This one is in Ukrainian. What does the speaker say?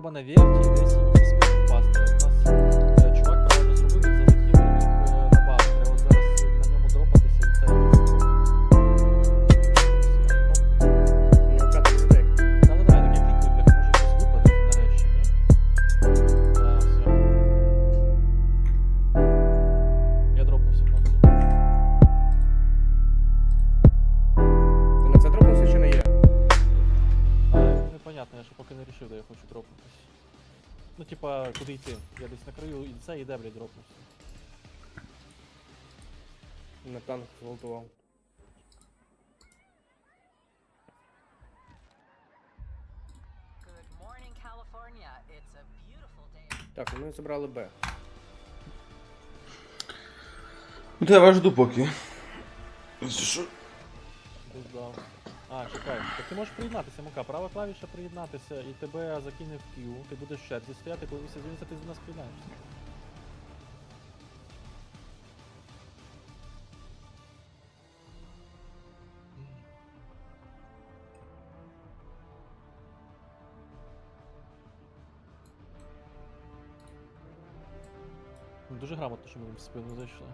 треба на вірті десь впасти. Непонятно, я ще поки не рішив, де я хочу дропнутися. Ну, типа, куди йти? Я десь на краю і це, і де, блядь, дропнувся. На танк зґвалтував. Good morning, California. It's a beautiful day. Так, ми забрали Б. Ну то я вас жду поки. Що. Десь дав. А, чекай, так ти можеш приєднатися, Мука, права клавіша приєднатися, і тебе закине в Q, ти будеш в черзі стояти, коли всі звільниться, ти до нас приєднаєшся. Дуже грамотно, що ми в спину зайшли.